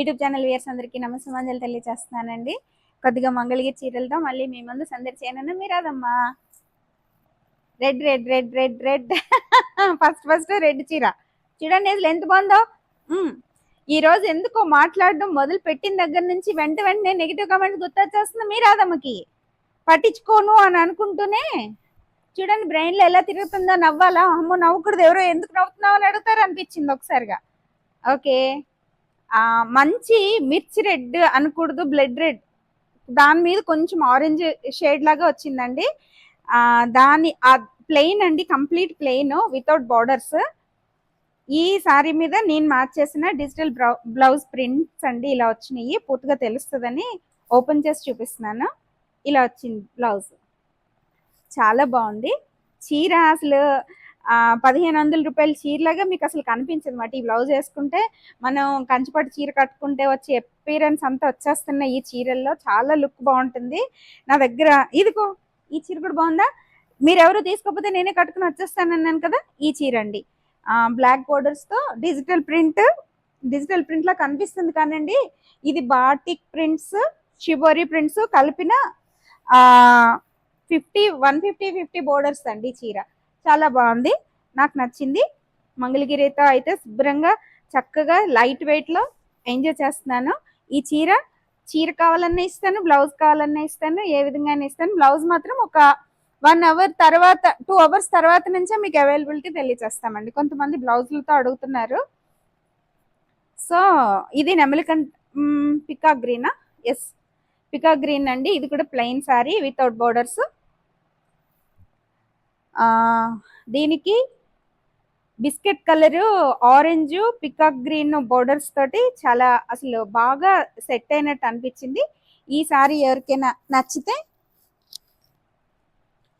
YouTube channel viewers అందరికీ నమస్సమాంజలు తెలియజేస్తున్నానండి కొద్దిగా మంగళగిరి చీరలతో మళ్ళీ మీ ముందు సందడి చేయనన్నా మీరాదమ్మా red red red red red first first red చీర. చూడండి అసలు ఎంత బాగుందో. ఈరోజు ఎందుకో మాట్లాడడం మొదలు పెట్టిన దగ్గర నుంచి వెంట వెంటనే నెగిటివ్ కామెంట్స్ గుర్తొచ్చేస్తుంది మీరాదమ్మకి పట్టించుకోను అని అనుకుంటూనే. చూడండి బ్రెయిన్లో ఎలా తిరుగుతుందో నవ్వాలా? అమ్మో నవ్వకూడదు ఎవరో ఎందుకు నవ్వుతున్నావు అని అడుగుతారు అనిపించింది ఒకసారిగా. ఓకే మంచి మిర్చి రెడ్ అనకూడదు బ్లడ్ రెడ్. దాని మీద కొంచెం ఆరెంజ్ షేడ్ లాగా వచ్చిందండి. దాని ప్లెయిన్ అండి కంప్లీట్ ప్లెయిన్ వితౌట్ బార్డర్స్. ఈ సారీ మీద నేను మ్యాచ్ చేసిన డిజిటల్ బ్లౌజ్ ప్రింట్స్ అండి ఇలా వచ్చినాయి. పూర్తిగా తెలుస్తుందని ఓపెన్ చేసి చూపిస్తున్నాను. ఇలా వచ్చింది బ్లౌజ్. చాలా బాగుంది. చీర అసలు పదిహేను వందల రూపాయల చీరలాగా మీకు అసలు కనిపించదు అన్నమాట. ఈ బ్లౌజ్ వేసుకుంటే మనం కంచిపట్టు చీర కట్టుకుంటే వచ్చే అపీరెన్స్ అంతా వచ్చేస్తున్న ఈ చీరల్లో చాలా లుక్ బాగుంటుంది. నా దగ్గర ఇదిగో ఈ చీర కూడా బాగుందా? మీరు ఎవరు తీసుకోకపోతే నేనే కట్టుకుని వచ్చేస్తాను అన్నాను కదా ఈ చీర అండి. బ్లాక్ బోర్డర్స్తో డిజిటల్ ప్రింట్ డిజిటల్ ప్రింట్లా కనిపిస్తుంది కానండి. ఇది బాటిక్ ప్రింట్స్ షిబోరీ ప్రింట్స్ కలిపిన fifty one fifty fifty borders అండి చీర. చాలా బాగుంది. నాకు నచ్చింది. మంగళగిరితో అయితే శుభ్రంగా చక్కగా లైట్ వెయిట్లో ఎంజాయ్ చేస్తున్నాను. ఈ చీర చీర కావాలన్నా ఇస్తాను బ్లౌజ్ కావాలన్నా ఇస్తాను ఏ విధంగా ఇస్తాను. బ్లౌజ్ మాత్రం ఒక వన్ అవర్ తర్వాత టూ అవర్స్ తర్వాత నుంచే మీకు అవైలబిలిటీ తెలియజేస్తామండి కొంతమంది బ్లౌజులతో అడుగుతున్నారు. సో ఇది నెమలికం పికా గ్రీనా ఎస్ పికా గ్రీన్ అండి. ఇది కూడా ప్లెయిన్ శారీ వితౌట్ బోర్డర్స్ దీనికి biscuit colour orange peacock green borders తోటి చాలా అసలు బాగా సెట్ అయినట్టు అనిపించింది. ఈ సారీ ఎవరికైనా నచ్చితే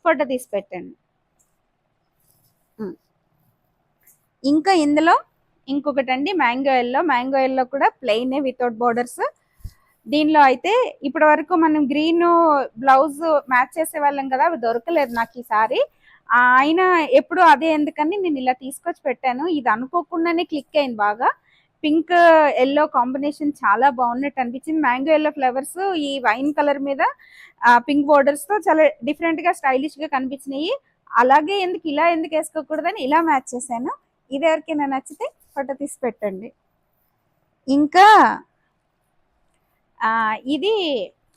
ఫోటో తీసి పెట్టండి. ఇంకా ఇందులో ఇంకొకటి అండి మ్యాంగో ఎల్లో. మ్యాంగో ఎల్లో కూడా ప్లెయిన్ వితౌట్ బోర్డర్స్. దీనిలో అయితే ఇప్పటి వరకు మనం గ్రీన్ బ్లౌజ్ మ్యాచ్ చేసే వాళ్ళం కదా అవి దొరకలేదు నాకు ఈ సారీ ఆయన ఎప్పుడు అదే ఎందుకని నేను ఇలా తీసుకొచ్చి పెట్టాను. ఇది అనుకోకుండానే క్లిక్ అయింది బాగా. పింక్ ఎల్లో కాంబినేషన్ చాలా బాగున్నట్టు అనిపించింది. మ్యాంగో ఎల్లో ఫ్లవర్స్ ఈ వైన్ కలర్ మీద పింక్ బోర్డర్స్తో చాలా డిఫరెంట్గా స్టైలిష్గా కనిపించినాయి. అలాగే ఎందుకు ఇలా ఎందుకు వేసుకోకూడదని ఇలా మ్యాచ్ చేశాను. ఇది ఎవరికైనా నచ్చితే ఫోటో తీసి పెట్టండి. ఇంకా ఇది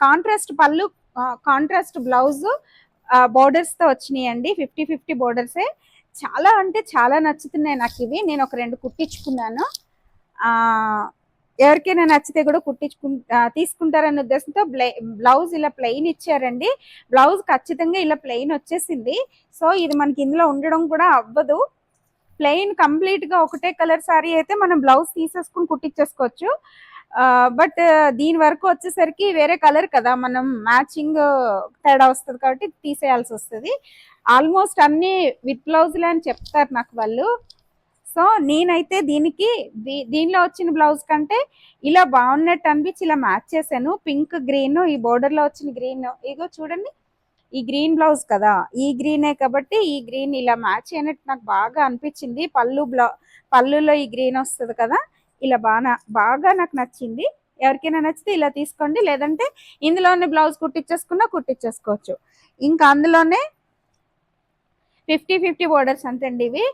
కాంట్రాస్ట్ పళ్ళు కాంట్రాస్ట్ బ్లౌజ్ బోర్డర్స్తో వచ్చినాయి అండి ఫిఫ్టీ ఫిఫ్టీ బోర్డర్సే చాలా అంటే చాలా నచ్చుతున్నాయి నాకు ఇవి. నేను ఒక రెండు కుట్టించుకున్నాను. ఆ ఎవరికైనా నచ్చితే కూడా కుట్టించుకు తీసుకుంటారనే ఉద్దేశంతో బ్లౌజ్ ఇలా ప్లెయిన్ ఇచ్చారండి. బ్లౌజ్ ఖచ్చితంగా ఇలా ప్లెయిన్ వచ్చేసింది. సో ఇది మనకి ఇందులో ఉండడం కూడా అవ్వదు. ప్లెయిన్ కంప్లీట్గా ఒకటే కలర్ సారీ అయితే మనం బ్లౌజ్ తీసేసుకుని కుట్టించేసుకోవచ్చు. బట్ దీని వరకు వచ్చేసరికి వేరే కలర్ కదా. మనం మ్యాచింగ్ తేడా వస్తుంది కాబట్టి తీసేయాల్సి వస్తుంది. ఆల్మోస్ట్ అన్ని విత్ బ్లౌజ్లే అని చెప్తారు నాకు వాళ్ళు. సో నేనైతే దీనికి దీ- దీనిలో వచ్చిన బ్లౌజ్ కంటే ఇలా బాగున్నట్టు అనిపించి ఇలా మ్యాచ్ చేశాను. పింక్ గ్రీన్ ఈ బోర్డర్లో వచ్చిన గ్రీన్ ఇగో చూడండి. ఈ గ్రీన్ బ్లౌజ్ కదా. ఈ గ్రీనే కాబట్టి ఈ గ్రీన్ ఇలా మ్యాచ్ అయినట్టు నాకు బాగా అనిపించింది. పళ్ళు బ్లౌ పళ్ళులో ఈ గ్రీన్ వస్తుంది కదా. ఇలా బాగా బాగా నాకు నచ్చింది. ఎవరికైనా నచ్చితే ఇలా తీసుకోండి. లేదంటే ఇందులోనే బ్లౌజ్ కుట్టించేసుకున్నా కుట్టించేసుకోవచ్చు ఇంకా అందులోనే ఫిఫ్టీ ఫిఫ్టీ బోర్డర్స్ అంతండి ఇవి.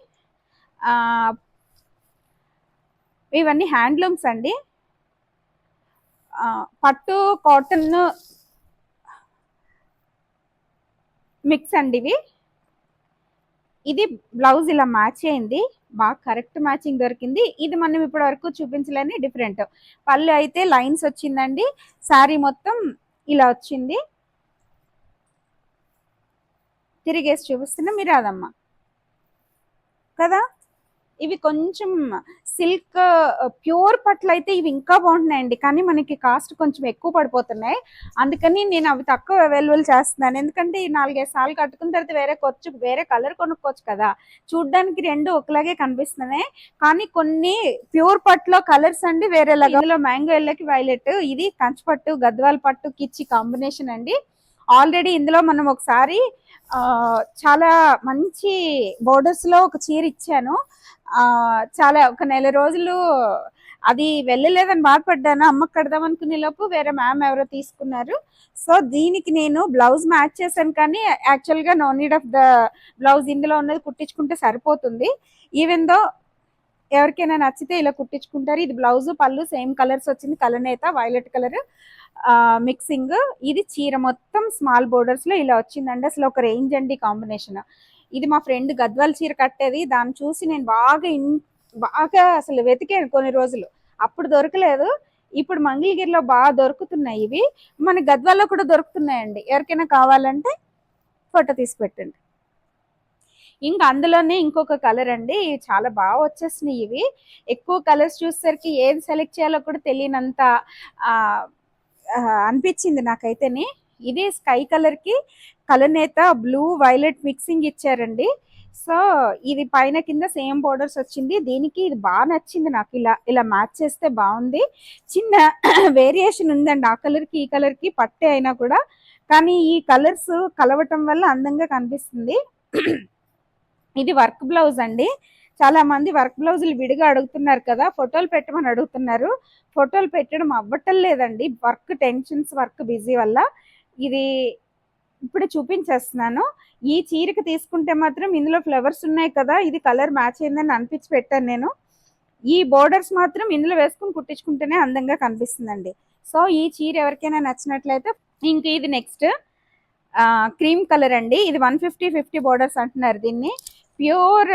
ఇవన్నీ హ్యాండ్లూమ్స్ అండి. పట్టు కాటన్ మిక్స్ అండి ఇవి. ఇది బ్లౌజ్ ఇలా మ్యాచ్ అయింది. బాగా కరెక్ట్ మ్యాచింగ్ దొరికింది. ఇది మనం ఇప్పటి వరకు చూపించలేని డిఫరెంట్. పళ్ళు అయితే లైన్స్ వచ్చిందండి. శారీ మొత్తం ఇలా వచ్చింది. తిరిగేసి చూపిస్తున్నా. మీరు అదమ్మా కదా? ఇవి కొంచెం సిల్క్ ప్యూర్ పట్లు అయితే ఇవి ఇంకా బాగుంటున్నాయండి. కానీ మనకి కాస్ట్ కొంచెం ఎక్కువ పడిపోతున్నాయి. అందుకని నేను అవి తక్కువ అవైలబుల్ చేస్తున్నాను. ఎందుకంటే ఈ నాలుగైదు సార్లు కట్టుకున్న తర్వాత వేరే కొచ్చు వేరే కలర్ కొనుక్కోవచ్చు కదా. చూడ్డానికి రెండు ఒకలాగే కనిపిస్తున్నాయి. కానీ కొన్ని ప్యూర్ పట్టులో కలర్స్ అండి వేరే ఇందులో మ్యాంగో ఎల్లకి వైలెట్ ఇది కంచి పట్టు గద్వాల పట్టు కిచ్చి కాంబినేషన్ అండి. ఆల్రెడీ ఇందులో మనం ఒకసారి చాలా మంచి బోర్డర్స్లో ఒక చీర ఇచ్చాను. చాలా ఒక నెల రోజులు అది వెళ్ళలేదని బాధపడ్డాను. అమ్మకి కడదాం అనుకునే లోపు వేరే మ్యామ్ ఎవరో తీసుకున్నారు. సో దీనికి నేను బ్లౌజ్ మ్యాచ్ చేశాను కానీ యాక్చువల్గా no need of the blouse ఇందులో ఉన్నది కుట్టించుకుంటే సరిపోతుంది. ఈవెన్ దో ఎవరికైనా నచ్చితే ఇలా కుట్టించుకుంటారు. ఇది బ్లౌజ్ పళ్ళు సేమ్ కలర్స్ వచ్చింది. కలనేత వైలెట్ కలర్ మిక్సింగ్. ఇది చీర మొత్తం స్మాల్ బోర్డర్స్లో ఇలా వచ్చిందండి. అసలు ఒక రేంజ్ అండి కాంబినేషన్. ఇది మా ఫ్రెండ్ గద్వాల్ చీర కట్టేది. దాన్ని చూసి నేను బాగా ఇన్- బాగా అసలు వెతికాను కొన్ని రోజులు. అప్పుడు దొరకలేదు. ఇప్పుడు మంగళగిరిలో బాగా దొరుకుతున్నాయి ఇవి. మన గద్వాల్లో కూడా దొరుకుతున్నాయండి. ఎవరికైనా కావాలంటే ఫోటో తీసి పెట్టండి. ఇంకా అందులోనే ఇంకొక కలర్ అండి. చాలా బాగా వచ్చేసినాయి ఇవి. ఎక్కువ కలర్స్ చూసేసరికి ఏది సెలెక్ట్ చేయాలో కూడా తెలియనంత అనిపించింది నాకైతేనే. ఇది స్కై కలర్కి కలనేత బ్లూ వైలెట్ మిక్సింగ్ ఇచ్చారండి. సో ఇది పైన కింద సేమ్ బోర్డర్స్ వచ్చింది. దీనికి ఇది బాగా నచ్చింది నాకు. ఇలా ఇలా మ్యాచ్ చేస్తే బాగుంది. చిన్న వేరియేషన్ ఉందండి. ఆ కలర్కి ఈ కలర్కి పట్టే అయినా కూడా. కానీ ఈ కలర్స్ కలవటం వల్ల అందంగా కనిపిస్తుంది. ఇది వర్క్ బ్లౌజ్ అండి. చాలా మంది వర్క్ బ్లౌజులు విడిగా అడుగుతున్నారు కదా. ఫోటోలు పెట్టమని అడుగుతున్నారు. ఫోటోలు పెట్టడం అవ్వటం లేదండి. వర్క్ టెన్షన్స్ వర్క్ బిజీ వల్ల. ఇది ఇప్పుడు చూపించేస్తున్నాను. ఈ చీరకి తీసుకుంటే మాత్రం ఇందులో ఫ్లవర్స్ ఉన్నాయి కదా ఇది కలర్ మ్యాచ్ అయిందని అనిపించి పెట్టాను నేను. ఈ బోర్డర్స్ మాత్రం ఇందులో వేసుకుని కుట్టించుకుంటేనే అందంగా కనిపిస్తుందండి. సో ఈ చీర ఎవరికైనా నచ్చినట్లయితే ఇంక ఇది నెక్స్ట్. క్రీమ్ కలర్ అండి. ఇది వన్ ఫిఫ్టీ ఫిఫ్టీ బోర్డర్స్ అంటున్నారు దీన్ని. ప్యూర్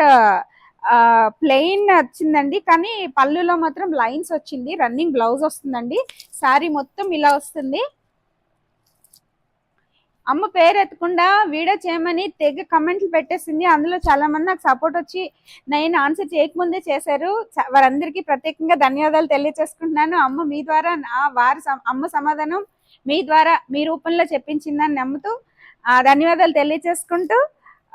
ప్లెయిన్ వచ్చిందండి. కానీ పళ్ళులో మాత్రం లైన్స్ వచ్చింది. రన్నింగ్ బ్లౌజ్ వస్తుందండి. శారీ మొత్తం ఇలా వస్తుంది. అమ్మ పేరు ఎత్తకుండా వీడియో చేయమని తెగ కమెంట్లు పెట్టేసింది. అందులో చాలా మంది నాకు సపోర్ట్ వచ్చి నేను ఆన్సర్ చేయకముందే చేశారు. వారందరికీ ప్రత్యేకంగా ధన్యవాదాలు తెలియచేసుకుంటున్నాను. అమ్మ మీ ద్వారా నా వారి అమ్మ సమాధానం మీ ద్వారా మీ రూపంలో చెప్పించిందని నమ్ముతూ ఆ ధన్యవాదాలు తెలియచేసుకుంటూ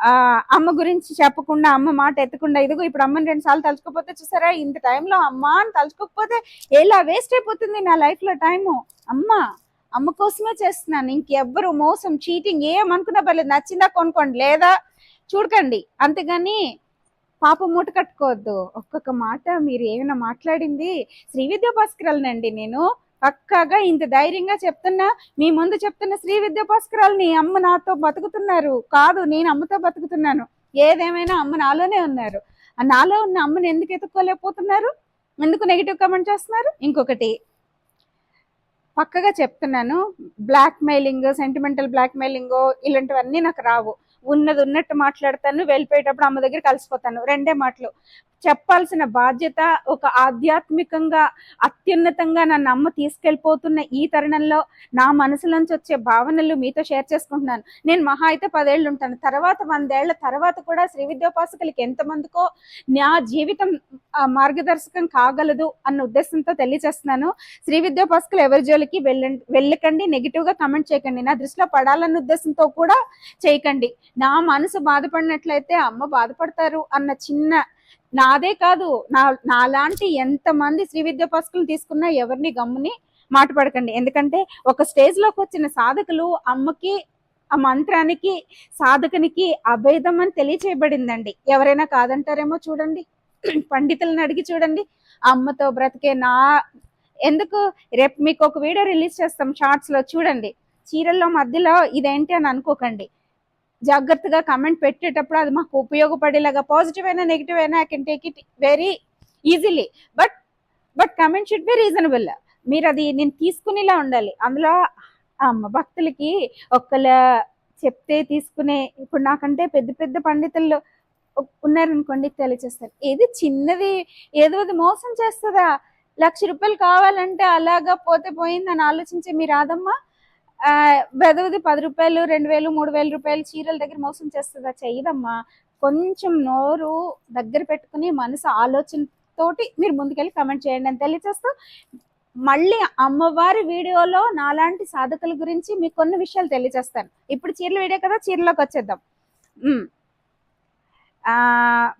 ఆ అమ్మ గురించి చెప్పకుండా అమ్మ మాట ఎత్తకుండా ఇదిగో ఇప్పుడు అమ్మని రెండు సార్లు తలుచుకోపోతే చూసారా? ఇంత టైంలో అమ్మ అని తలుచుకోకపోతే ఎలా వేస్ట్ అయిపోతుంది నా లైఫ్లో టైము అమ్మ అమ్మ కోసమే చేస్తున్నాను. ఇంకెవ్వరు మోసం చీటింగ్ ఏమనుకున్నా పర్లేదు. నచ్చిందా కొనుక్కోండి. లేదా చూడకండి. అంతేగాని పాప మూట కట్టుకోవద్దు. ఒక్కొక్క మాట మీరు ఏమైనా మాట్లాడింది? శ్రీవిద్యా భాస్కరాలనండి నేను. పక్కాగా ఇంత ధైర్యంగా చెప్తున్నా మీ ముందు చెప్తున్న శ్రీ విద్యా భాస్కరాలని అమ్మ నాతో బతుకుతున్నారు. కాదు నేను అమ్మతో బతుకుతున్నాను. ఏదేమైనా అమ్మ నాలోనే ఉన్నారు. ఆ నాలో ఉన్న అమ్మని ఎందుకు ఎత్తుక్కోలేకపోతున్నారు? ఎందుకు నెగిటివ్ కామెంట్ చేస్తున్నారు? ఇంకొకటి పక్కగా చెప్తున్నాను. Blackmailing sentimental blackmailing ఇలాంటివన్నీ నాకు రావు. ఉన్నది ఉన్నట్టు మాట్లాడతాను వెళ్ళిపోయేటప్పుడు అమ్మ దగ్గర కలిసిపోతాను. రెండే మాటలు. చెప్పాల్సిన బాధ్యత ఒక ఆధ్యాత్మికంగా అత్యున్నతంగా నన్ను అమ్మ తీసుకెళ్ళిపోతున్న ఈ తరుణంలో నా మనసులోంచి వచ్చే భావనలు మీతో షేర్ చేసుకుంటున్నాను. నేను మహా అయితే పదేళ్ళు ఉంటాను. తర్వాత వందేళ్ళ తర్వాత కూడా శ్రీ విద్యోపాసకులకి ఎంతమందికో నా జీవితం మార్గదర్శకం కాగలదు అన్న ఉద్దేశంతో తెలియజేస్తున్నాను. శ్రీ విద్యోపాసకులు ఎవరి జోలికి వెళ్ళండి వెళ్ళకండి. నెగిటివ్గా కమెంట్ చేయకండి. నా దృష్టిలో పడాలన్న ఉద్దేశంతో కూడా చేయకండి. నా మనసు బాధపడినట్లయితే అమ్మ బాధపడతారు అన్న చిన్న నాదే కాదు నా నాలాంటి ఎంతమంది శ్రీ పసుకులు తీసుకున్నా ఎవరిని గమ్ముని మాట పడకండి. ఎందుకంటే ఒక స్టేజ్లోకి వచ్చిన సాధకులు అమ్మకి ఆ మంత్రానికి సాధకునికి అభేదం అని తెలియచేయబడిందండి. ఎవరైనా కాదంటారేమో చూడండి. పండితులను అడిగి చూడండి. అమ్మతో బ్రతికే నా ఎందుకు? రేపు మీకు ఒక వీడియో రిలీజ్ చేస్తాం షార్ట్స్లో. చూడండి. చీరల్లో మధ్యలో ఇదేంటి అని అనుకోకండి. జాగ్రత్తగా కమెంట్ పెట్టేటప్పుడు అది మాకు ఉపయోగపడేలాగా పాజిటివ్ అయినా నెగిటివ్ అయినా I can take it very easily but but comment should be reasonable మీరు అది నేను తీసుకునేలా ఉండాలి. అందులో అమ్మ భక్తులకి ఒక్కల చెప్తే తీసుకునే ఇప్పుడు నాకంటే పెద్ద పెద్ద పండితులు ఉన్నారనుకోండి తెలియచేస్తారు. ఏది చిన్నది ఏదో అది మోసం చేస్తుందా? లక్ష రూపాయలు కావాలంటే అలాగా పోతే పోయిందని ఆలోచించే మీ రాదమ్మా వెదవది పది రూపాయలు రెండు వేలు మూడు వేల రూపాయలు చీరల దగ్గర మోసం చేస్తుందా? చెయ్యదమ్మా. కొంచెం నోరు దగ్గర పెట్టుకుని మనసు ఆలోచన తోటి మీరు ముందుకెళ్ళి కమెంట్ చేయండి. అని తెలియచేస్తూ మళ్ళీ అమ్మవారి వీడియోలో నాలాంటి సాధకుల గురించి మీకు కొన్ని విషయాలు తెలియజేస్తాను ఇప్పుడు చీరల వీడియో కదా చీరలోకి వచ్చేద్దాం.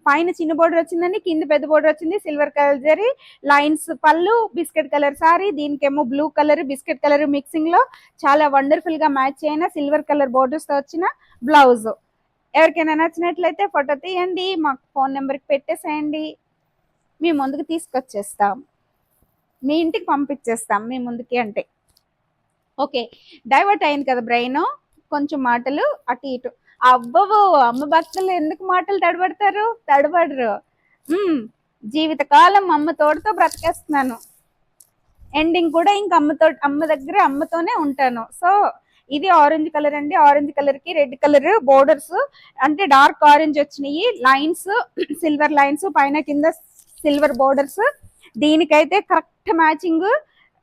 పైన చిన్న బోర్డర్ వచ్చిందండి కింద పెద్ద బోర్డర్ వచ్చింది సిల్వర్ కలర్ జరీ లైన్స్ పళ్ళు బిస్కెట్ కలర్ సారీ దీనికేమో బ్లూ కలర్ బిస్కెట్ కలర్ మిక్సింగ్లో చాలా వండర్ఫుల్గా మ్యాచ్ అయిన సిల్వర్ కలర్ బోర్డర్స్తో వచ్చిన బ్లౌజ్. ఎవరికైనా నచ్చినట్లయితే ఫోటో తీయండి మాకు ఫోన్ నెంబర్కి పెట్టేసేయండి. మీ ముందుకు తీసుకొచ్చేస్తాం. మీ ఇంటికి పంపించేస్తాం మీ ముందుకి అంటే. ఓకే డైవర్ట్ అయింది కదా బ్రెయిన్? కొంచెం మాటలు అటు ఇటు. అబ్బవో అమ్మ భక్తులు ఎందుకు మాటలు తడబడతారు? తడబడరు. జీవిత జీవితకాలం అమ్మ తోడుతో బ్రతికేస్తున్నాను. ఎండింగ్ కూడా ఇంక అమ్మతో అమ్మ దగ్గర అమ్మతోనే ఉంటాను. సో ఇది ఆరెంజ్ కలర్ అండి. ఆరెంజ్ కలర్కి రెడ్ కలర్ బోర్డర్స్ అంటే డార్క్ ఆరెంజ్ వచ్చినాయి. లైన్స్ సిల్వర్ లైన్స్ పైన కింద సిల్వర్ బోర్డర్స్. దీనికైతే కరెక్ట్ మ్యాచింగ్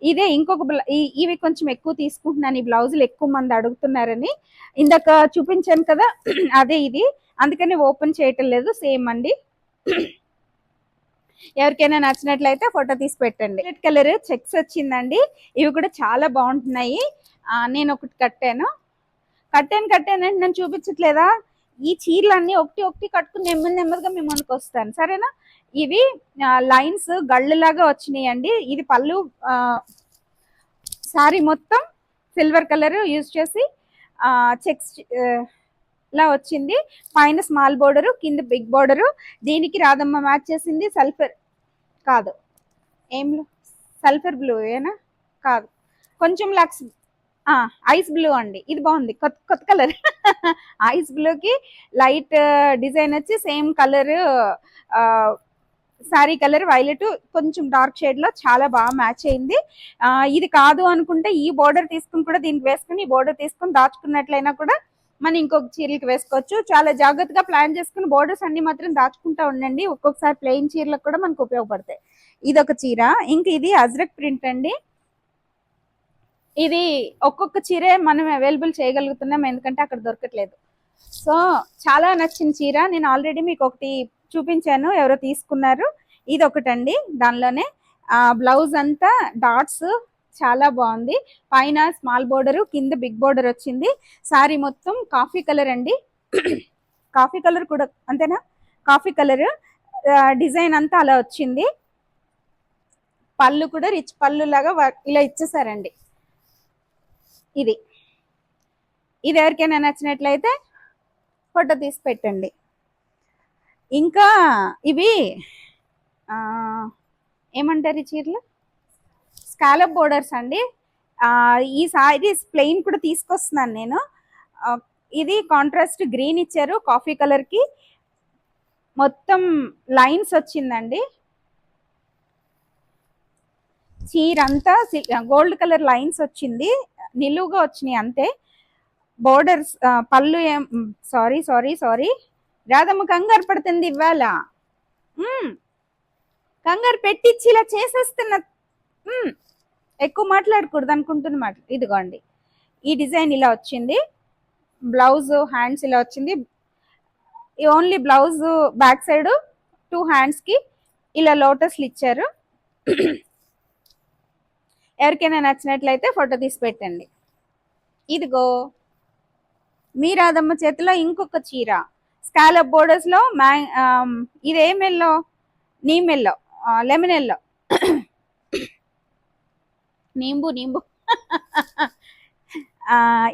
ఇదే ఇంకొక ఈ- ఇవి కొంచెం ఎక్కువ తీసుకుంటున్నాను. ఈ బ్లౌజులు ఎక్కువ మంది అడుగుతున్నారని. ఇందాక చూపించాను కదా అదే ఇది. అందుకని ఓపెన్ చేయటం లేదు సేమ్ అండి. ఎవరికైనా నచ్చినట్లయితే ఫోటో తీసి పెట్టండి. రెడ్ కలర్ చెక్స్ వచ్చిందండి. ఇవి కూడా చాలా బాగుంటున్నాయి. నేను ఒకటి కట్టాను. కట్టాను కట్టాను అంటే నేను చూపించట్లేదా? ఈ చీరలన్నీ ఒకటి ఒకటి కట్టుకుని నెమ్మది నెమ్మదిగా మేము వస్తాను. సరేనా? ఇవి లైన్స్ గళ్ళులాగా వచ్చినాయి అండి ఇది పళ్ళు సారీ మొత్తం సిల్వర్ కలర్ యూజ్ చేసి చెక్స్ లా వచ్చింది. పైన స్మాల్ బోర్డరు కింద బిగ్ బోర్డరు. దీనికి రాధమ్మ మ్యాచ్ చేసింది సల్ఫర్ కాదు. ఏం సల్ఫర్ బ్లూ ఏనా? కాదు. కొంచెం లక్స్ ఐస్ బ్లూ అండి. ఇది బాగుంది. కొత్త కొత్త కలర్. ఐస్ బ్లూకి లైట్ డిజైన్ వచ్చి same colour saree colour violet కొంచెం డార్క్ షేడ్లో చాలా బాగా మ్యాచ్ అయింది. ఇది కాదు అనుకుంటే ఈ బోర్డర్ తీసుకుని కూడా దీనికి వేసుకుని ఈ బోర్డర్ తీసుకుని దాచుకున్నట్లయినా కూడా మనం ఇంకొక చీరలకు వేసుకోవచ్చు. చాలా జాగ్రత్తగా ప్లాన్ చేసుకుని బోర్డర్స్ అన్ని మాత్రం దాచుకుంటా ఉండండి. ఒక్కొక్కసారి ప్లెయిన్ చీరలకు కూడా మనకు ఉపయోగపడతాయి. ఇది ఒక చీర. ఇంక ఇది అజ్రక్ ప్రింట్ అండి. ఇది ఒక్కొక్క చీరే మనం అవైలబుల్ చేయగలుగుతున్నాం. ఎందుకంటే అక్కడ దొరకట్లేదు. సో చాలా నచ్చిన చీర. నేను ఆల్రెడీ మీకు ఒకటి చూపించాను ఎవరో తీసుకున్నారు. ఇది ఒకటండి దానిలోనే బ్లౌజ్ అంతా డాట్స్ చాలా బాగుంది. పైన స్మాల్ బోర్డర్ కింద బిగ్ బోర్డర్ వచ్చింది. సారీ మొత్తం కాఫీ కలర్ అండి. కాఫీ కలర్ కూడా అంతేనా? Coffee colour. డిజైన్ అంతా అలా వచ్చింది. పళ్ళు కూడా రిచ్ పళ్ళు లాగా ఇలా ఇచ్చేసారండి. ఇది. ఇది ఎవరికైనా నచ్చినట్లయితే ఫోటో తీసి పెట్టండి. ఇంకా ఇవి ఏమంటారు ఈ చీరలు? స్కాలప్ బోర్డర్స్ అండి. ఈ సారీస్ ప్లెయిన్ కూడా తీసుకొస్తున్నాను నేను. ఇది కాంట్రాస్ట్ గ్రీన్ ఇచ్చారు కాఫీ కలర్కి మొత్తం లైన్స్ వచ్చిందండి. చీర అంతా గోల్డ్ కలర్ లైన్స్ వచ్చింది. నిలువుగా వచ్చినాయి అంతే. బోర్డర్స్ పళ్ళు ఏం సారీ సారీ సారీ. రాధమ్మ కంగారు పడుతుంది ఇవాళ. కంగారు పెట్టించి ఇలా చేసేస్తున్న ఎక్కువ మాట్లాడకూడదు అనుకుంటున్న మాట. ఇదిగోండి. ఈ డిజైన్ ఇలా వచ్చింది. బ్లౌజ్ హ్యాండ్స్ ఇలా వచ్చింది. Only blouse back side two హ్యాండ్స్కి ఇలా లోటస్లు ఇచ్చారు. ఎవరికైనా నచ్చినట్లయితే ఫోటో తీసి పెట్టండి. ఇదిగో. మీ రాధమ్మ చేతిలో ఇంకొక చీర. స్కాలప్ బోర్డర్స్లో ఇది ఏం yellow neem yellow lemon yellow. Neembu నీంబు.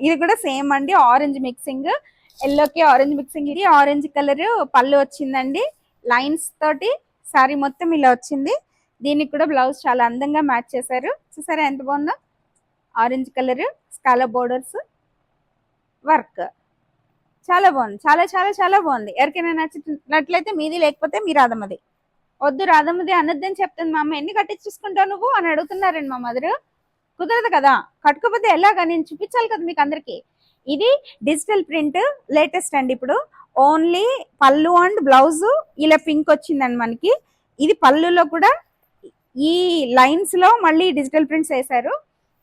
ఇది కూడా సేమ్ అండి ఆరెంజ్ మిక్సింగ్ ఎల్లోకి ఆరెంజ్ మిక్సింగ్ ఇది ఆరెంజ్ కలర్ పళ్ళు వచ్చిందండి. లైన్స్ తోటి సారీ మొత్తం ఇలా వచ్చింది. దీనికి కూడా బ్లౌజ్ చాలా అందంగా మ్యాచ్ చేశారు. చూసారా ఎంత బాగుందో? ఆరెంజ్ కలర్ స్కాల బోర్డర్స్ వర్క్ చాలా బాగుంది. చాలా చాలా చాలా బాగుంది. ఎవరికైనా నచ్చినట్లయితే మీది లేకపోతే మీ రాధమ్మది. వద్దు రాధమ్మది అనొద్దని చెప్తుంది మా అమ్మ. ఎన్ని కట్టించుకుంటావు నువ్వు అని అడుగుతున్నారండి మా మదరు. కుదరదు కదా. కట్టుకోపోతే ఎలాగా? నేను చూపించాలి కదా మీకు అందరికి. ఇది డిజిటల్ ప్రింట్ లేటెస్ట్ అండి ఇప్పుడు. ఓన్లీ పళ్ళు అండ్ బ్లౌజ్ ఇలా పింక్ వచ్చిందండి మనకి. ఇది పళ్ళులో కూడా ఈ లైన్స్లో మళ్ళీ డిజిటల్ ప్రింట్స్ వేశారు.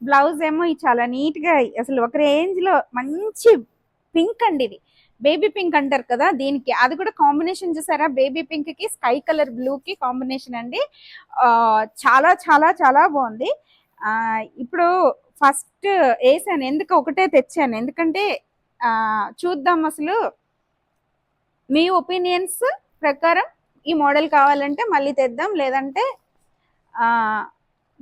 బ్లౌజ్ ఏమో ఇది చాలా నీట్గా అసలు ఒక రేంజ్లో మంచి పింక్ అండి ఇది. బేబీ పింక్ అంటారు కదా దీనికి. అది కూడా కాంబినేషన్ చూసారా? బేబీ పింక్కి స్కై కలర్ బ్లూ కి కాంబినేషన్ అండి. చాలా చాలా చాలా బాగుంది. ఇప్పుడు ఫస్ట్ వేసాను. ఎందుకు ఒకటే తెచ్చాను. ఎందుకంటే చూద్దాం అసలు మీ ఒపీనియన్స్ ప్రకారం ఈ మోడల్ కావాలంటే మళ్ళీ తెద్దాం. లేదంటే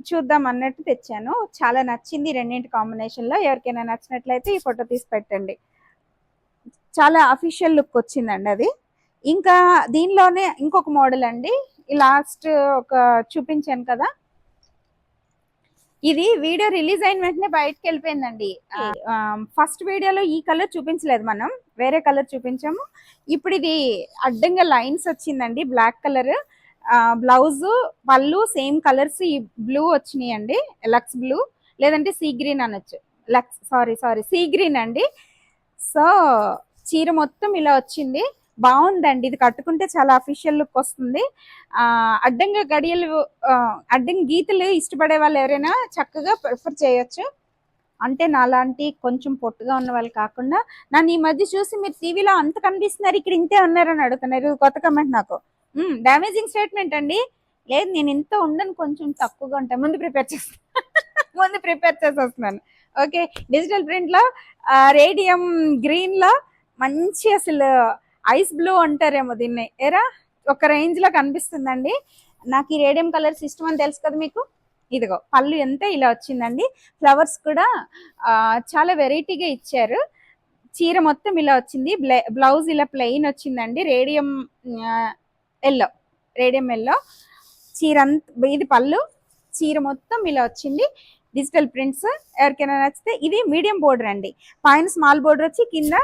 చూద్దాం అన్నట్టు తెచ్చాను. చాలా నచ్చింది రెండింటి కాంబినేషన్లో. ఎవరికైనా నచ్చినట్లయితే ఈ ఫోటో తీసి పెట్టండి. చాలా అఫీషియల్ లుక్ వచ్చిందండి అది. ఇంకా దీనిలోనే ఇంకొక మోడల్ అండి. ఈ లాస్ట్ ఒక చూపించాను కదా. ఇది వీడియో రిలీజ్ అయిన వెంటనే బయటకు వెళ్ళిపోయిందండి. ఫస్ట్ వీడియోలో ఈ కలర్ చూపించలేదు మనం. వేరే కలర్ చూపించాము. ఇప్పుడు ఇది అడ్డంగా లైన్స్ వచ్చిందండి. బ్లాక్ కలర్ బ్లౌజ్ పళ్ళు సేమ్ కలర్స్ ఈ బ్లూ వచ్చినాయి అండి. లక్స్ బ్లూ లేదంటే సీ గ్రీన్ అనొచ్చు. Lux sorry sorry sea green అండి. సో చీర మొత్తం ఇలా వచ్చింది. బాగుందండి. ఇది కట్టుకుంటే చాలా అఫీషియల్ లుక్ వస్తుంది. అడ్డంగా గడియలు అడ్డం గీతలు ఇష్టపడే వాళ్ళు ఎవరైనా చక్కగా ప్రిఫర్ చేయొచ్చు. అంటే నాలాంటి కొంచెం పొట్టుగా ఉన్న వాళ్ళు కాకుండా నన్ను ఈ మధ్య చూసి మీరు టీవీలో అంత కనిపిస్తున్నారు ఇక్కడ ఇంతే ఉన్నారని అడుగుతున్నారు. కొత్త కమెంట్ నాకు. డామేజింగ్ స్టేట్మెంట్ అండి. లేదు నేను ఇంత ఉండను కొంచెం తక్కువగా ఉంటాను ముందు ప్రిపేర్ చేస్తాను ముందు ప్రిపేర్ చేసి వస్తున్నాను ఓకే డిజిటల్ ప్రింట్లో రేడియం గ్రీన్లో మంచి అసలు ఐస్ బ్లూ అంటారేమో దీన్ని. ఎరా ఒక రేంజ్లో కనిపిస్తుందండి. నాకు ఈ రేడియం కలర్స్ ఇష్టం అని తెలుసు కదా మీకు? ఇదిగో పళ్ళు ఎంత ఇలా వచ్చిందండి. ఫ్లవర్స్ కూడా చాలా వెరైటీగా ఇచ్చారు. చీర మొత్తం ఇలా వచ్చింది. బ్లౌజ్ ఇలా ప్లెయిన్ వచ్చిందండి. రేడియం ఎల్లో రేడియం ఎల్లో చీర అంత ఇది పళ్ళు. చీర మొత్తం ఇలా వచ్చింది. డిజిటల్ ప్రింట్స్ ఎవరికైనా నచ్చితే ఇది మీడియం బోర్డర్ అండి. పైన స్మాల్ బోర్డర్ వచ్చి కింద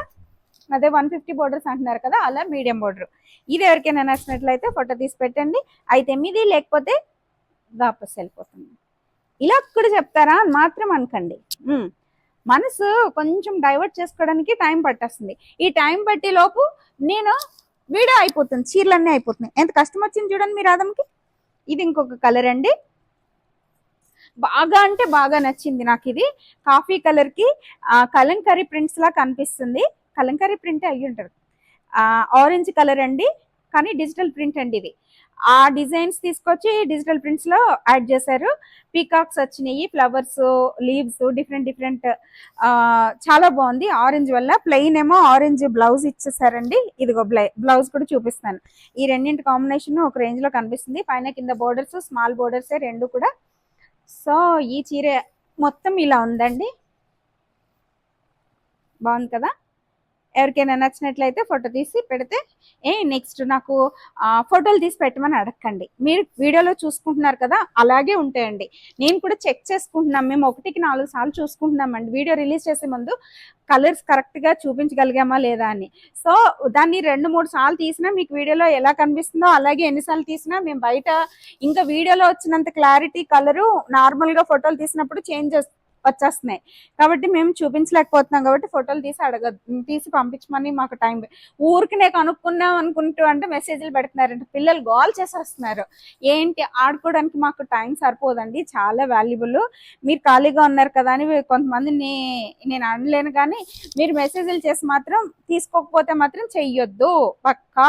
అదే వన్ ఫిఫ్టీ బోర్డర్స్ అంటున్నారు కదా అలా మీడియం బోర్డర్. ఇది ఎవరికైనా నచ్చినట్లయితే ఫోటో తీసి పెట్టండి. అయితే మీది లేకపోతే వాపస్ వెళ్ళిపోతుంది. ఇలా కూడా చెప్తారా? అని మాత్రం అనకండి. మనసు కొంచెం డైవర్ట్ చేసుకోవడానికి టైం పట్టేస్తుంది. ఈ టైం పట్టే లోపు నేను వీడియో అయిపోతుంది చీరలన్నీ అయిపోతున్నాయి. ఎంత కష్టం వచ్చింది చూడండి మీ రాధంకి ఇది ఇంకొక కలర్ అండి. బాగా అంటే బాగా నచ్చింది నాకు ఇది. కాఫీ కలర్కి కలంకరీ ఆ, ప్రింట్స్ లా కనిపిస్తుంది. కలంకారీ ప్రింటే అయ్యి ఉంటారు ఆరెంజ్ కలర్ అండి కానీ డిజిటల్ ప్రింట్ అండి ఇది. ఆ డిజైన్స్ తీసుకొచ్చి డిజిటల్ ప్రింట్స్లో యాడ్ చేశారు. పీకాక్స్ వచ్చినాయి ఫ్లవర్స్ లీవ్స్ డిఫరెంట్ డిఫరెంట్ చాలా బాగుంది. ఆరెంజ్ వల్ల ప్లెయిన్ ఏమో ఆరెంజ్ బ్లౌజ్ ఇచ్చేసారండి. ఇదిగో బ్లౌజ్ కూడా చూపిస్తాను. ఈ రెండింటి కాంబినేషన్ ఒక రేంజ్లో కనిపిస్తుంది. పైన కింద బోర్డర్స్ స్మాల్ బోర్డర్స్ రెండు కూడా. సో ఈ చీర మొత్తం ఇలా ఉందండి. బాగుంది కదా? ఎవరికైనా నచ్చినట్లయితే ఫోటో తీసి పెడితే ఏ నెక్స్ట్ నాకు ఫోటోలు తీసి పెట్టమని అడగండి మీరు వీడియోలో చూసుకుంటున్నారు కదా అలాగే ఉంటాయండి. నేను కూడా చెక్ చేసుకుంటున్నాం. మేము ఒకటికి నాలుగు సార్లు చూసుకుంటున్నామండి వీడియో రిలీజ్ చేసే ముందు కలర్స్ కరెక్ట్గా చూపించగలిగామా లేదా అని. సో దాన్ని రెండు మూడు సార్లు తీసినా మీకు వీడియోలో ఎలా కనిపిస్తుందో అలాగే ఎన్నిసార్లు తీసినా మేము బయట ఇంకా వీడియోలో వచ్చినంత క్లారిటీ కలరు నార్మల్గా ఫోటోలు తీసినప్పుడు చేంజ్ వచ్చేస్తున్నాయి. కాబట్టి మేము చూపించలేకపోతున్నాం కాబట్టి ఫోటోలు తీసి అడగ తీసి పంపించమని మాకు టైం ఊరికి నేను కనుక్కున్నాం అనుకుంటూ అంటే మెసేజ్లు పెడుతున్నారంటే. పిల్లలు గోల్ చేసేస్తున్నారు. ఏంటి ఆడుకోవడానికి మాకు టైం సరిపోదండి. చాలా వాల్యుబుల్. మీరు ఖాళీగా ఉన్నారు కదా అని కొంతమందిని నేను అనలేను కానీ మీరు మెసేజ్లు చేసి మాత్రం తీసుకోకపోతే మాత్రం చెయ్యొద్దు. పక్కా.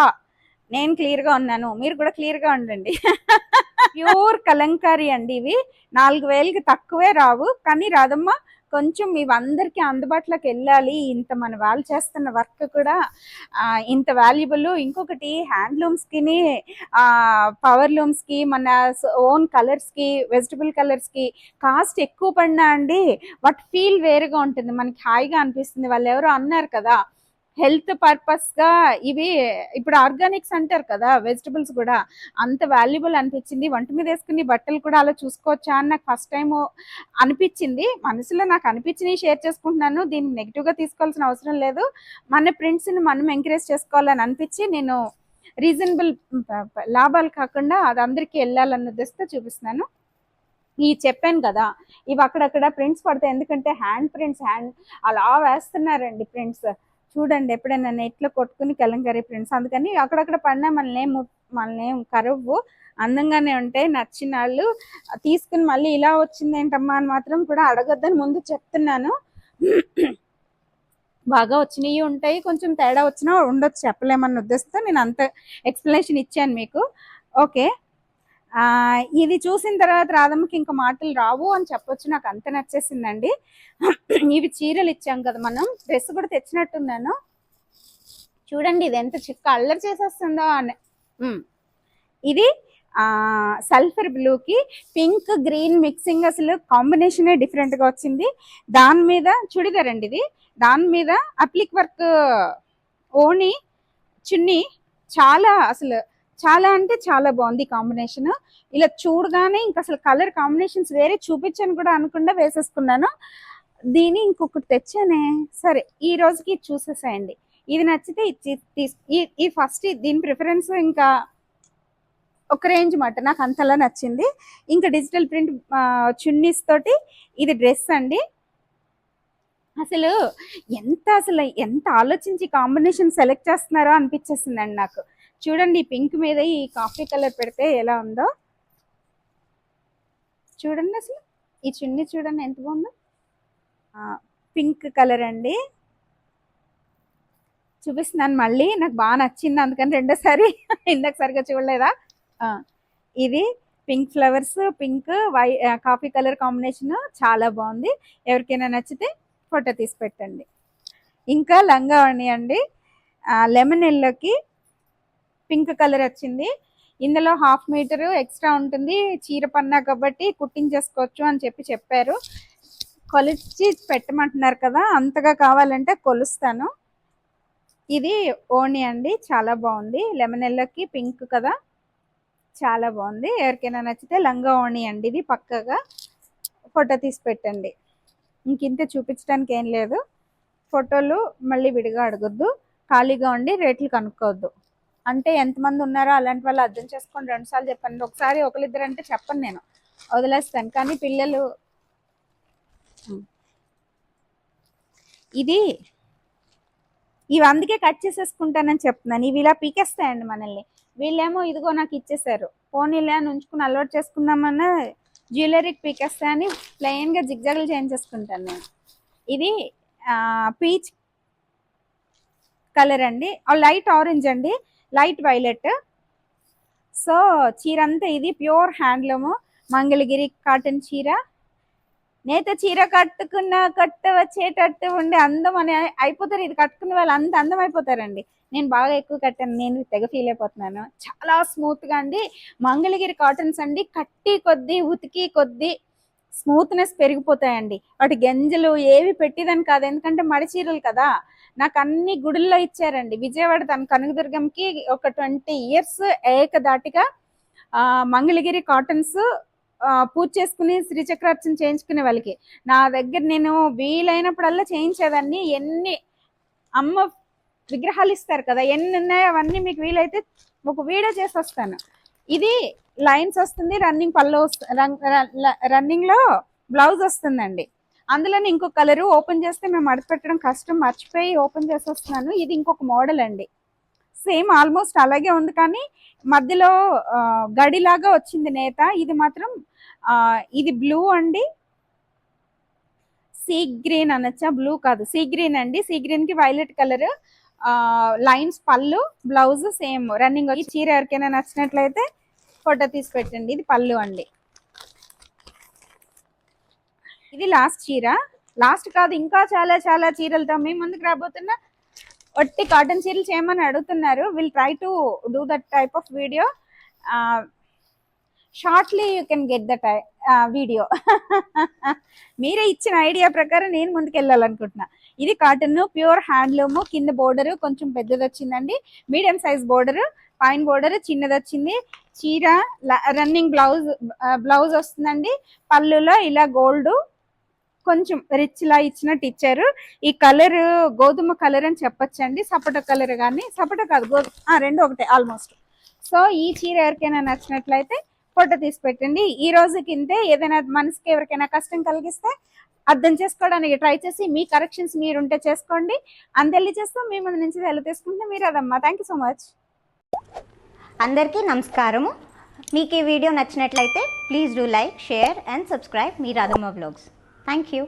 నేను క్లియర్గా ఉన్నాను. మీరు కూడా క్లియర్గా ఉండండి. ప్యూర్ కలంకారీ అండి ఇవి. నాలుగు వేలకి తక్కువే రావు. కానీ రాదమ్మ కొంచెం ఇవందరికీ అందుబాటులోకి వెళ్ళాలి. ఇంత మన వాళ్ళు చేస్తున్న వర్క్ కూడా ఇంత వాల్యుబుల్ ఇంకొకటి హ్యాండ్లూమ్స్కిని పవర్లూమ్స్కి మన ఓన్ కలర్స్కి వెజిటబుల్ కలర్స్కి కాస్ట్ ఎక్కువ పడినా అండి వాటి ఫీల్ వేరుగా ఉంటుంది. మనకి హాయిగా అనిపిస్తుంది. వాళ్ళు ఎవరో అన్నారు కదా హెల్త్ పర్పస్గా ఇవి ఇప్పుడు ఆర్గానిక్స్ అంటారు కదా వెజిటబుల్స్ కూడా అంత వాల్యుబుల్ అనిపించింది. వంట మీద వేసుకుని బట్టలు కూడా అలా చూసుకోవచ్చా అని నాకు ఫస్ట్ టైం అనిపించింది. మనసులో నాకు అనిపించినవి షేర్ చేసుకుంటున్నాను. దీన్ని నెగిటివ్గా తీసుకోవాల్సిన అవసరం లేదు. మన ప్రింట్స్ని మనం ఎంకరేజ్ చేసుకోవాలని అనిపించి నేను రీజనబుల్ లాభాలు కాకుండా అది అందరికీ వెళ్ళాలన్న ఉద్దేశంతో చూపిస్తున్నాను. ఈ చెప్పాను కదా ఇవి అక్కడక్కడ ప్రింట్స్ పడతాయి. ఎందుకంటే హ్యాండ్ ప్రింట్స్ హ్యాండ్ అలా వేస్తున్నారండి ప్రింట్స్. చూడండి ఎప్పుడైనా నెట్లో కొట్టుకుని కలంకారీ ప్రింట్స్ అందుకని అక్కడక్కడ పడినా మనల్ని ము- మనల్ని కరువు. కరవ్వు అందంగానే ఉంటాయి నచ్చిన వాళ్ళు తీసుకుని మళ్ళీ ఇలా వచ్చింది ఏంటమ్మా అని మాత్రం కూడా అడగొద్దని ముందు చెప్తున్నాను. బాగా వచ్చినవి ఉంటాయి. కొంచెం తేడా వచ్చినా ఉండొచ్చు. చెప్పలేమన్న ఉద్దేశంతో నేను అంత ఎక్స్ప్లెనేషన్ ఇచ్చాను మీకు. ఓకే. ఇది చూసిన తర్వాత రాధమ్మకి ఇంకా మాటలు రావు అని చెప్పొచ్చు నాకు అంత నచ్చేసిందండి. ఇవి చీరలు ఇచ్చాం కదా మనం డ్రెస్ కూడా తెచ్చినట్టున్నాను. చూడండి ఇది ఎంత చిక్క అల్లరి చేసేస్తుందో అని. ఇది సల్ఫర్ బ్లూకి పింక్ గ్రీన్ మిక్సింగ్ అసలు కాంబినేషన్ డిఫరెంట్గా వచ్చింది. దాని మీద చుడిదార్ అండి ఇది. దాని మీద అప్లిక్ వర్క్ ఓని చున్నీ చాలా అసలు చాలా అంటే చాలా బాగుంది కాంబినేషన్. ఇలా చూడగానే ఇంకా అసలు కలర్ కాంబినేషన్స్ వేరే చూపించని కూడా అనకుండా వేసేసుకున్నాను. దీని ఇంకొకటి తెచ్చానే. సరే ఈ రోజుకి ఇది చూసేసేయండి. ఇది నచ్చితే ఇది ఈ- ఈ ఫస్ట్ దీని ప్రిఫరెన్స్ ఇంకా ఒక రేంజ్ మాట. నాకు అంతలా నచ్చింది. ఇంకా డిజిటల్ ప్రింట్ చున్నీస్ తోటి ఇది డ్రెస్ అండి. అసలు ఎంత అసలు ఎంత ఆలోచించి కాంబినేషన్ సెలెక్ట్ చేస్తున్నారో అనిపించేసిందండి నాకు. చూడండి పింక్ మీద ఈ కాఫీ కలర్ పెడితే ఎలా ఉందో. చూడండి అసలు ఈ చున్నీ చూడండి ఎంత బాగుందో. పింక్ కలర్ అండి. చూపిస్తున్నాను మళ్ళీ నాకు బాగా నచ్చింది అందుకని రెండోసారి ఇందాక సరిగా చూడలేదా? ఇది పింక్ ఫ్లవర్స్ పింక్ వై కాఫీ కలర్ కాంబినేషన్ చాలా బాగుంది. ఎవరికైనా నచ్చితే ఫోటో తీసి పెట్టండి. ఇంకా లంగా అండి. లెమన్ ఎల్లోకి పింక్ కలర్ వచ్చింది. ఇందులో హాఫ్ మీటర్ ఎక్స్ట్రా ఉంటుంది. చీర పన్నా కాబట్టి కుట్టించేసుకోవచ్చు అని చెప్పి చెప్పారు. కొలిచి పెట్టమంటున్నారు కదా అంతగా కావాలంటే కొలుస్తాను. ఇది ఓణి అండి చాలా బాగుంది. లెమన్ ఎల్లోకి పింక్ కదా చాలా బాగుంది. ఎవరికైనా నచ్చితే లంగా ఓణి అండి ఇది పక్కగా ఫోటో తీసి పెట్టండి. ఇంక చూపించడానికి ఏం లేదు. ఫోటోలు మళ్ళీ విడిగా అడగొద్దు. ఖాళీగా ఉండి రేట్లు కనుక్కోవద్దు. అంటే ఎంతమంది ఉన్నారో అలాంటి వాళ్ళు అర్థం చేసుకొని రెండుసార్లు చెప్పండి. ఒకసారి ఒకరిద్దరు అంటే చెప్పను నేను. వదిలేస్తాను. కానీ పిల్లలు ఇది ఇవి అందుకే కట్ చేసేసుకుంటానని చెప్తున్నాను. ఇవి ఇలా పీకేస్తాయండి మనల్ని. వీళ్ళేమో ఇదిగో నాకు ఇచ్చేసారు ఫోన్ ఇలా ఉంచుకుని అలవాటు చేసుకుందామన్నా జ్యువెలరీకి పీకేస్తాయని ప్లెయిన్గా జిగ్జాగులు చేయించేసుకుంటాను నేను. ఇది పీచ్ కలర్ అండి. లైట్ ఆరెంజ్ అండి. Light violet. సో చీర అంతా ఇది ప్యూర్ హ్యాండ్లూమ్. మంగళగిరి కాటన్ చీర. నేత చీర కట్టుకున్న కట్ట వచ్చేటట్టు ఉండే అందం అని అయిపోతారు. ఇది కట్టుకున్న వాళ్ళు అంత అందం అయిపోతారండి. నేను బాగా ఎక్కువ కట్టాను. నేను తెగ ఫీల్ అయిపోతున్నాను. చాలా స్మూత్గా అండి. మంగళగిరి కాటన్స్ అండి. కట్టి కొద్దీ ఉతికి కొద్దీ స్మూత్నెస్ పెరిగిపోతాయండి. వాటి గంజలు ఏవి పెట్టేదని కాదు. ఎందుకంటే మడి చీరలు కదా. నాకు అన్ని గుడుల్లో ఇచ్చారండి. విజయవాడ తన కనకదుర్గంకి ఒక ట్వంటీ ఇయర్స్ ఏకదాటిగా మంగళగిరి కాటన్స్ పూజ చేసుకుని శ్రీచక్రార్చన చేయించుకునే వాళ్ళకి. నా దగ్గర నేను వీలైనప్పుడల్లా చేయించేదాన్ని. ఎన్ని అమ్మ విగ్రహాలు ఇస్తారు కదా ఎన్ని ఉన్నాయో అవన్నీ మీకు వీలైతే ఒక వీడియో చేసి వస్తాను ఇది లైన్స్ వస్తుంది రన్నింగ్ పళ్ళు వస్తుంది రన్నింగ్లో బ్లౌజ్ వస్తుందండి. అందులోనే ఇంకో కలరు ఓపెన్ చేస్తే మేము మడత పెట్టడం కష్టం మర్చిపోయి ఓపెన్ చేసి వస్తున్నాను ఇది ఇంకొక మోడల్ అండి. సేమ్ ఆల్మోస్ట్ అలాగే ఉంది కానీ మధ్యలో గడిలాగా వచ్చింది నేత. ఇది మాత్రం ఇది బ్లూ అండి. సీ గ్రీన్ అనొచ్చా? బ్లూ కాదు. సీ గ్రీన్ అండి. సీ గ్రీన్కి వైలెట్ కలర్. లైన్స్ పళ్ళు బ్లౌజ్ సేమ్. రన్నింగ్ వచ్చి చీర ఎవరికైనా నచ్చినట్లయితే ఫోటో తీసి పెట్టండి. ఇది పళ్ళు అండి. ఇది లాస్ట్ చీర. లాస్ట్ కాదు ఇంకా చాలా చాలా చీరలతో మేము ముందుకు రాబోతున్న ఒట్టి కాటన్ చీరలు చేయమని అడుగుతున్నారు. Will try to do that type of video shortly you can get that video మీరే ఇచ్చిన ఐడియా ప్రకారం నేను ముందుకు వెళ్ళాలనుకుంటున్నా. ఇది కాటన్ ప్యూర్ హ్యాండ్లూము కింద బోర్డర్ కొంచెం పెద్దది వచ్చిందండి. మీడియం సైజ్ బోర్డర్ పైన బోర్డర్ చిన్నది వచ్చింది. చీర రన్నింగ్ బ్లౌజ్ బ్లౌజ్ వస్తుందండి. పళ్ళులో ఇలా గోల్డ్ కొంచెం రిచ్ లా ఇచ్చినట్టు ఇచ్చారు ఈ కలర్ గోధుమ కలర్ అని చెప్పొచ్చండి. సపోటా కలర్ కానీ సపోటా కాదు గోధుమ రెండు ఒకటే ఆల్మోస్ట్ సో ఈ చీర ఎవరికైనా నచ్చినట్లయితే ఫోటో తీసి పెట్టండి. ఈ రోజు కిందే ఏదైనా మనసుకి ఎవరికైనా కష్టం కలిగిస్తే అర్థం చేసుకోవడానికి ట్రై చేసి మీ కరెక్షన్స్ మీరు ఉంటే చేసుకోండి. అందెల్లి చేస్తూ మీ ముందు నుంచి వెళ్ళి తీసుకుంటే మీరు అదమ్మా. థ్యాంక్ యూ సో మచ్ అందరికీ నమస్కారము. మీకు ఈ వీడియో నచ్చినట్లయితే please do like share and subscribe me Radhamma blogs thank you